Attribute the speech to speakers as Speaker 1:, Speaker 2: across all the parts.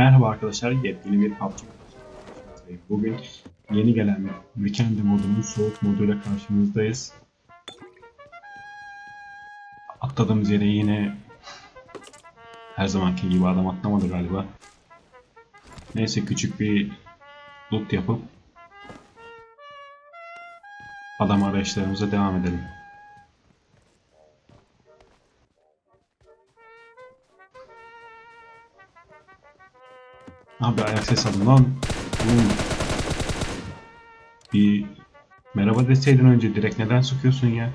Speaker 1: Merhaba arkadaşlar, yepyeni bir PUBG. Bugün yeni gelen Weekend modunun soğuk moduyla karşınızdayız. Atladığımız yere yine her zamanki gibi adam atlamadı galiba. Neyse küçük bir loot yapıp adam arayışlarımıza devam edelim. Abi ayak ses alın lan. Oğlum. Bir merhaba deseydin önce direkt neden sıkıyorsun ya?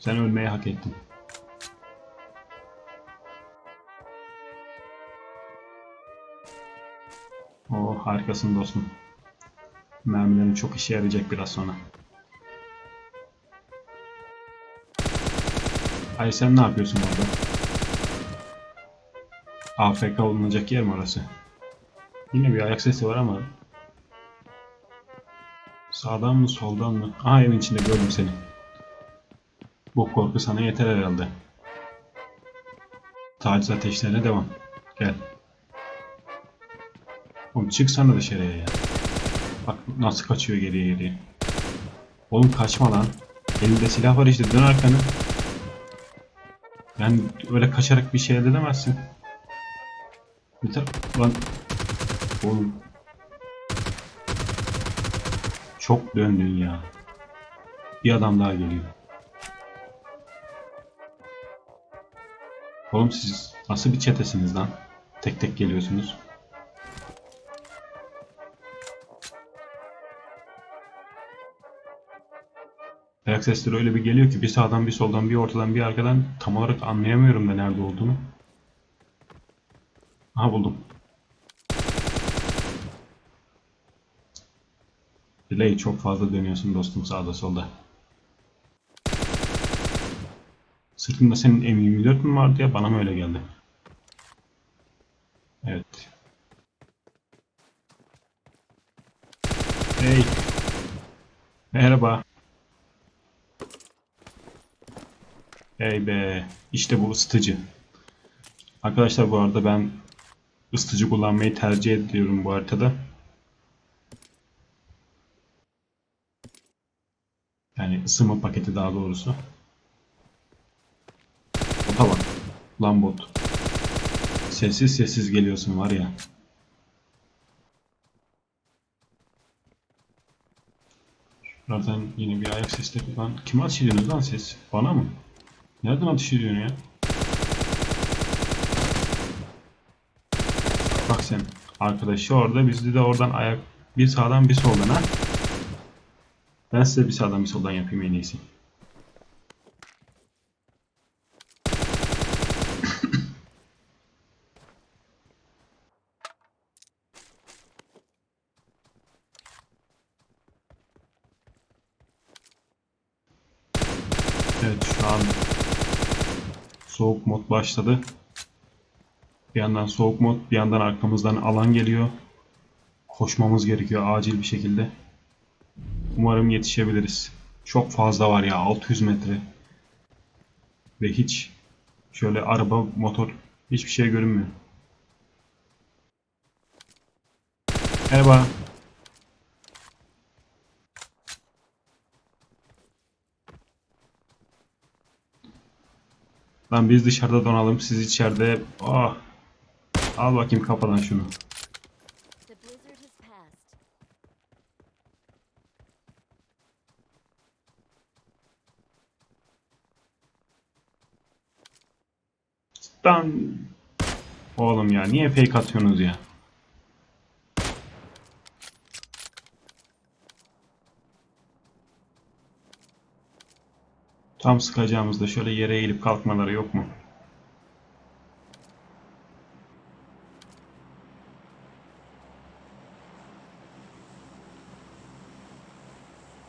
Speaker 1: Sen ölmeyi hak ettin. Oo harikasın dostum. Mermilerin çok işe yarayacak biraz sonra. Ay sen ne yapıyorsun orada? AFK olunacak yer mi orası? Yine bir ayak sesi var ama Sağdan mı soldan mı? Aha evin içinde gördüm seni. Bu korku sana yeter herhalde. Taciz ateşlerine devam. Gel. Oğlum çıksana dışarıya ya. Bak nasıl kaçıyor geriye geriye. Oğlum kaçma lan. Elinde silah var işte dön arkanı. Yani öyle kaçarak bir şey elde edemezsin. Yeter lan. Oğlum. Çok döndün ya. Bir adam daha geliyor. Oğlum siz nasıl bir çetesiniz lan? Tek tek geliyorsunuz. Ayak sesleri öyle bir geliyor ki bir sağdan bir soldan bir ortadan bir arkadan tam olarak anlayamıyorum da nerede olduğunu. Aha buldum. Delay çok fazla dönüyorsun dostum sağda solda. Sırtında senin M24 mü vardı ya bana mı öyle geldi? Evet. Hey. Merhaba. Hey be. İşte bu ısıtıcı. Arkadaşlar bu arada ben ısıtıcı kullanmayı tercih ediyorum bu haritada. Yani ısınma paketi daha doğrusu. Bota bak. Lan bot. Sessiz sessiz geliyorsun var ya. Şuradan yine bir ayak sesleri. Lan kime ateş ediyorsunuz lan ses? Bana mı? Nereden ateş ediyorsun ya? Bak sen. Arkadaşı orada. Bizde de oradan ayak bir sağdan bir soldan ha. Ben size bir sağdan bir soldan yapayım en iyisi. Evet şu an soğuk mod başladı. Bir yandan soğuk mod, bir yandan arkamızdan alan geliyor. Koşmamız gerekiyor acil bir şekilde. Umarım yetişebiliriz. Çok fazla var ya 600 metre. Ve hiç şöyle araba, motor hiçbir şey görünmüyor. Merhaba. Lan biz dışarıda donalım, siz içeride. Oh. Al bakayım kafadan şunu. Lan. Oğlum ya niye fake atıyorsunuz ya? Tam sıkacağımızda şöyle yere eğilip kalkmaları yok mu?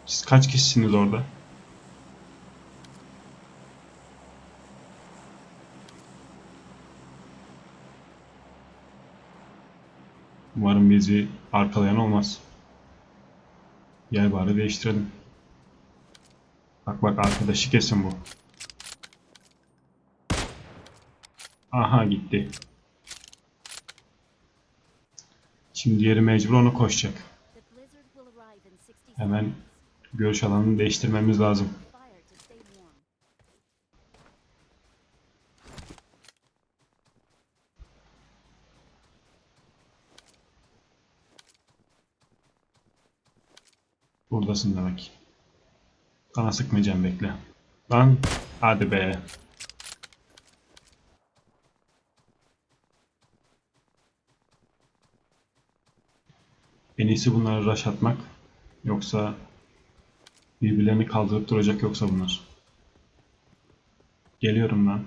Speaker 1: Siz kaç kişisiniz orada? Umarım bizi arkalayan olmaz. Gel bari değiştirelim. Bak bak arkadaşı kesin bu. Aha gitti. Şimdi diğeri mecbur onu koşacak.
Speaker 2: The blizzard will arrive in 60
Speaker 1: Hemen. Görüş alanını değiştirmemiz lazım. Buradasın demek. Sana sıkmayacağım bekle. Lan hadi be. En iyisi bunları rush atmak. Yoksa birbirlerini kaldırıp duracak yoksa bunlar. Geliyorum lan.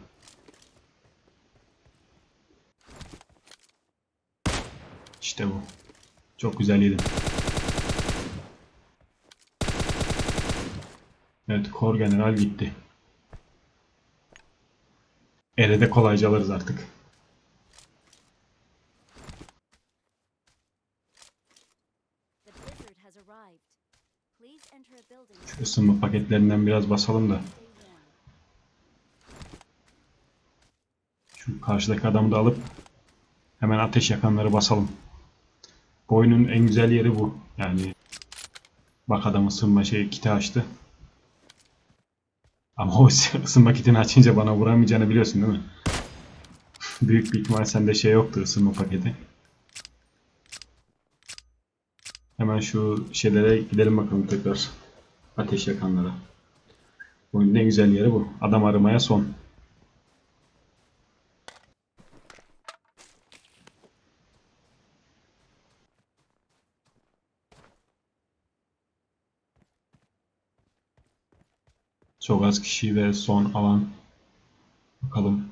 Speaker 1: İşte bu. Çok güzel yedim. Evet, Kor General gitti. Ere de kolayca alırız artık. Isınma paketlerinden biraz basalım da. Şu karşıdaki adamı da alıp hemen ateş yakanları basalım. Bu oyunun en güzel yeri bu. Yani bak adam ısınma şey kiti açtı. Ama o ısınma kitini açınca bana vuramayacağını biliyorsun değil mi? Büyük bir ihtimal sende şey yoktu ısınma paketi. Hemen şu şeylere gidelim bakalım tekrar. Ateş yakanlara. Oyunun en güzel yeri bu. Adam aramaya son. Çok az kişi ve son alan. Bakalım.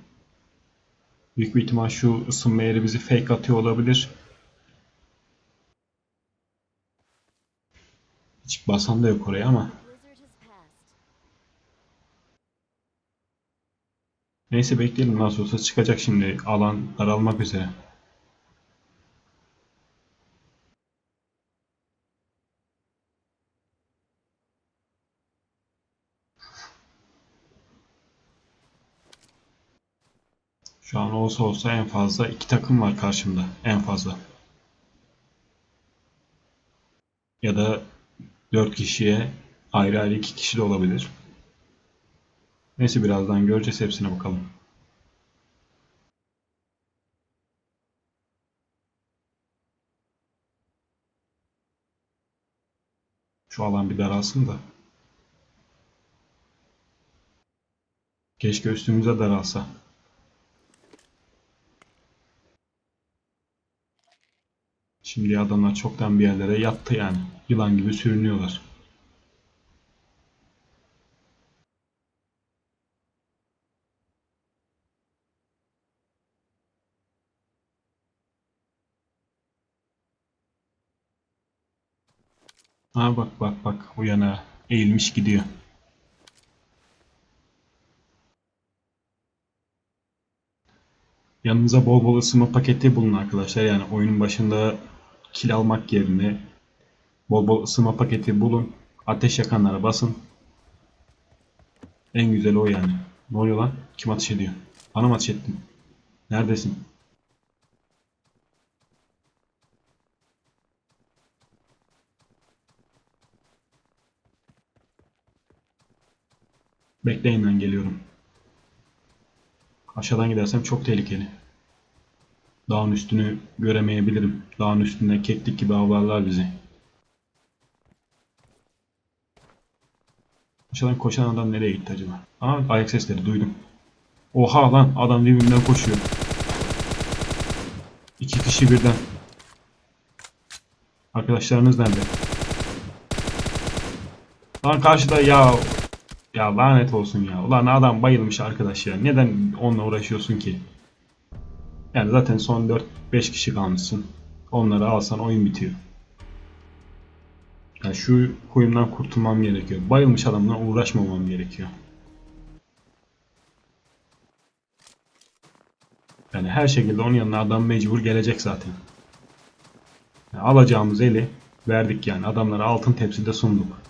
Speaker 1: Büyük bir ihtimal şu ısınma yeri bizi fake atıyor olabilir. Hiç basan da yok oraya ama. Neyse bekleyelim nasıl olsa çıkacak şimdi. Alan daralmak üzere. Şu an olsa olsa en fazla iki takım var karşımda. En fazla. Ya da dört kişiye ayrı ayrı iki kişi de olabilir. Neyse birazdan göreceğiz hepsine bakalım. Şu alan bir daralsın da. Keşke üstümüze daralsa. Şimdi adamlar çoktan bir yerlere yattı yani. Yılan gibi sürünüyorlar. Ha bak bak bak o yana eğilmiş gidiyor. Yanınıza bol bol ısınma paketi bulun arkadaşlar. Yani oyunun başında kil almak yerine bol bol ısınma paketi bulun. Ateş yakanlara basın. En güzeli o yani. Ne oluyor lan? Kim ateş ediyor? Bana mı ateş ettin? Neredesin? Bekleyin ben geliyorum. Aşağıdan gidersem çok tehlikeli. Dağın üstünü göremeyebilirim. Dağın üstünde keklik gibi avlarlar bizi. Aşağıdan koşan adam nereye gitti acaba? Aa ayak sesleri duydum. Oha lan adam dibimden koşuyor. İki kişi birden. Arkadaşlarınız nerede? Lan karşıda ya ya lanet olsun ya. Ulan adam bayılmış arkadaş ya. Neden onunla uğraşıyorsun ki? Yani zaten son 4-5 kişi kalmışsın. Onları alsan oyun bitiyor. Yani şu huyumdan kurtulmam gerekiyor. Bayılmış adamla uğraşmamam gerekiyor. Yani her şekilde onun yanına adam mecbur gelecek zaten. Yani alacağımız eli verdik yani. Adamlara altın tepside sunduk.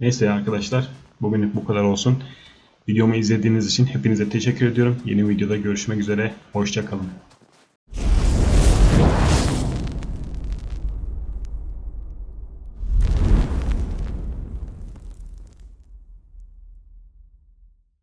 Speaker 1: Neyse arkadaşlar. Bugünlük bu kadar olsun. Videomu izlediğiniz için hepinize teşekkür ediyorum. Yeni videoda görüşmek üzere. Hoşçakalın.